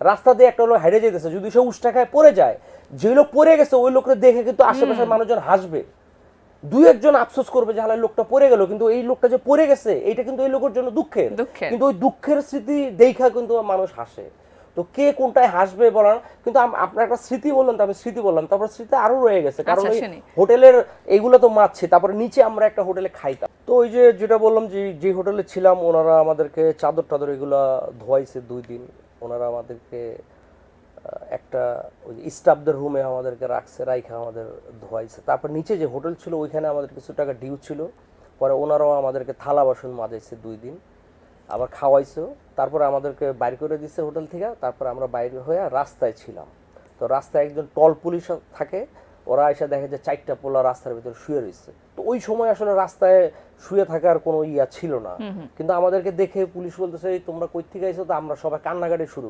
রাস্তা দিয়ে একটা লোক হেরে যেতেছে যদি সে উষ্টা খায় পড়ে যায় যে লোক পড়ে গেছে ওই লোককে দেখে কিন্তু আশেপাশের মানুষজন হাসবে। দুই একজন আফসোস করবে যে হালাই লোকটা পড়ে গেল কিন্তু এই লোকটা যে পড়ে গেছে এইটা কিন্তু এই লোকের জন্য দুঃখের। কিন্তু ওই দুঃখের স্মৃতি দেখা কিন্তু মানুষ হাসে। তো কে কোনটায় হাসবে বলার? কিন্তু আপনার একটা স্মৃতি বললেন তো আমি স্মৃতি বললাম তারপর স্মৃতি আরও রয়ে গেছে। কারণ আচ্ছা, ওই হোটেলের এইগুলো তো মারছে তারপরে নিচে আমরা একটা হোটেলে খাইতাম। তো ওই যে যেটা বললাম যে যে হোটেলে ছিলাম ওনারা আমাদেরকে চাদর টাদর এগুলা ধোয়াইছে দুই দিন। ওনারা আমাদেরকে একটা ওই স্টাফদের রুমে আমাদেরকে রাখছে, রাইখা আমাদের ধোয়াইছে। তারপর নিচে যে হোটেল ছিল, ওইখানে আমাদের কিছু টাকা ডিউ ছিল। পরে ওনারাও আমাদেরকে থালা বাসন মাজাইছে দুই দিন। আবার খাওয়াইছে। তারপরে আমাদেরকে বাইর করে দিচ্ছে হোটেল থেকে। তারপর আমরা বাইরে হয়ে রাস্তায় ছিলাম। তো রাস্তায় একজন টল পুলিশ থাকে। ওরা এসে দেখে যে চারটা পোলা রাস্তার ভিতরে শুয়ে রয়েছে। ওই সময় আসলে রাস্তায় শুয়ে থাকার কোনো ইয়া ছিল না। কিন্তু আমাদেরকে দেখে পুলিশ বলতেছে "এই তোমরা কই থেকে আইছো? তো আমরা সবাই কান্নাকাটি শুরু